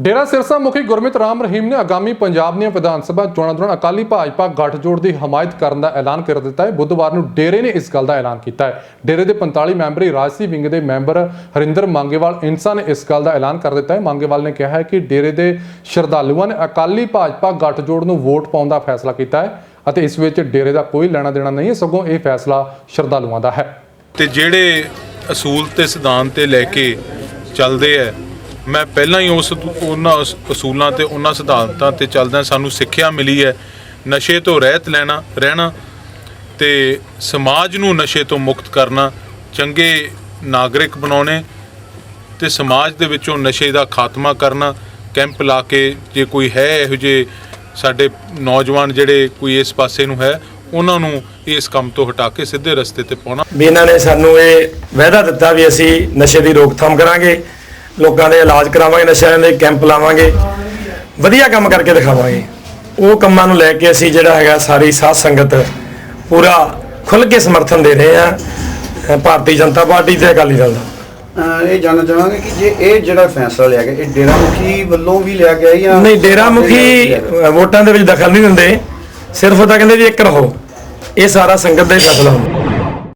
ਡੇਰਾ ਸਿਰਸਾ ਮੁਖੀ ਗੁਰਮਿਤ ਰਾਮ ਰਹੀਮ ਨੇ ਆਗਾਮੀ ਪੰਜਾਬ ਦੀਆਂ ਵਿਧਾਨ ਸਭਾ ਚੋਣਾਂ ਦੌਰਾਨ ਅਕਾਲੀ ਭਾਜਪਾ ਗੱਠਜੋੜ ਦੀ ਹਮਾਇਤ ਕਰਨ ਦਾ ਐਲਾਨ ਕਰ ਦਿੱਤਾ ਹੈ। ਬੁੱਧਵਾਰ ਨੂੰ ਡੇਰੇ ਨੇ ਇਸ ਗੱਲ ਦਾ ਐਲਾਨ ਕੀਤਾ ਹੈ। ਡੇਰੇ ਦੇ 45 ਮੈਂਬਰੀ ਰਾਜਸੀ ਵਿੰਗ ਦੇ ਮੈਂਬਰ ਹਰਿੰਦਰ ਮੰਗੇਵਾਲ ਇਨਸਾ ਨੇ ਇਸ ਗੱਲ ਦਾ ਐਲਾਨ ਕਰ ਦਿੱਤਾ ਹੈ। ਮੰਗੇਵਾਲ ਨੇ ਕਿਹਾ ਹੈ ਕਿ ਡੇਰੇ ਦੇ ਸ਼ਰਧਾਲੂਆਂ ਨੇ ਅਕਾਲੀ ਭਾਜਪਾ ਗੱਠਜੋੜ ਨੂੰ ਵੋਟ ਪਾਉਣ ਦਾ ਫੈਸਲਾ ਕੀਤਾ ਹੈ ਅਤੇ ਇਸ ਵਿੱਚ ਡੇਰੇ ਦਾ ਕੋਈ ਲੈਣਾ ਦੇਣਾ ਨਹੀਂ ਹੈ। ਸਗੋਂ ਇਹ ਫੈਸਲਾ ਸ਼ਰਧਾਲੂਆਂ ਦਾ ਹੈ। ਤੇ ਜਿਹੜੇ ਅਸੂਲ ਤੇ ਸਿਧਾਂਤ ਤੇ ਲੈ ਕੇ ਚੱਲਦੇ ਐ ਮੈਂ ਪਹਿਲਾਂ ਹੀ ਉਸ ਉਹਨਾਂ ਅਸ- ਅਸੂਲਾਂ ਤੇ, ਉਹਨਾਂ ਸਿਧਾਂਤਾਂ ਤੇ ਚੱਲਦਿਆਂ ਸਾਨੂੰ ਸਿੱਖਿਆ ਮਿਲੀ ਹੈ ਨਸ਼ੇ ਤੋਂ ਰਹਿਤ ਲੈਣਾ, ਰਹਿਣਾ ਤੇ ਸਮਾਜ ਨੂੰ ਨਸ਼ੇ ਤੋਂ ਮੁਕਤ ਕਰਨਾ, ਚੰਗੇ ਨਾਗਰਿਕ ਬਣਾਉਣੇ ਤੇ ਸਮਾਜ ਦੇ ਵਿੱਚੋਂ ਨਸ਼ੇ ਦਾ ਖਾਤਮਾ ਕਰਨਾ, ਕੈਂਪ ਲਾ ਕੇ ਜੇ ਕੋਈ ਹੈ ਇਹੋ ਜਿਹੇ ਸਾਡੇ ਨੌਜਵਾਨ ਜਿਹੜੇ ਕੋਈ ਇਸ ਪਾਸੇ ਨੂੰ ਹੈ, ਉਹਨਾਂ ਨੂੰ ਇਸ ਕੰਮ ਤੋਂ ਹਟਾ ਕੇ ਸਿੱਧੇ ਰਸਤੇ ਤੇ ਪਾਉਣਾ। ਵੀ ਇਹਨਾਂ ਨੇ ਸਾਨੂੰ ਇਹ ਵਾਅਦਾ ਦਿੱਤਾ ਵੀ ਅਸੀਂ ਨਸ਼ੇ ਦੀ ਰੋਕਥਾਮ ਕਰਾਂਗੇ। ਲੋਕਾਂ ਦੇ ਇਲਾਜ ਕਰਾਵਾਂਗੇ ਨਸ਼ਿਆਂ ਦੇ ਕੈਂਪ ਲਾਵਾਂਗੇ। ਵਧੀਆ ਕੰਮ ਕਰਕੇ ਦਿਖਾਵਾਂਗੇ। ਉਹ ਕੰਮਾਂ ਨੂੰ ਲੈ ਕੇ ਅਸੀਂ ਜਿਹੜਾ ਹੈਗਾ ਸਾਰੀ ਸਾਧ ਸੰਗਤ ਪੂਰਾ ਖੁੱਲ ਕੇ ਸਮਰਥਨ ਦੇ ਰਹੇ ਆ ਭਾਰਤੀ ਜਨਤਾ ਪਾਰਟੀ ਤੇ ਅਕਾਲੀ ਦਲ ਦਾ। ਇਹ ਜਾਣਨਾ ਚਾਹਾਂਗੇ ਕਿ ਜੇ ਇਹ ਜਿਹੜਾ ਫੈਸਲਾ ਲਿਆ ਗਿਆ ਇਹ ਡੇਰਾ ਮੁਖੀ ਵੱਲੋਂ ਵੀ ਲਿਆ ਗਿਆ ਜਾਂ ਨਹੀਂ ਡੇਰਾ ਮੁਖੀ ਵੋਟਾਂ ਦੇ ਵਿੱਚ ਦਖਲ ਨਹੀਂ ਦਿੰਦੇ। ਸਿਰਫ ਉਹ ਤਾਂ ਕਹਿੰਦੇ ਵੀ ਇੱਕ ਰਹੋ। ਇਹ ਸਾਰਾ ਸੰਗਤ ਦਾ ਹੀ ਫੈਸਲਾ ਹੁੰਦਾ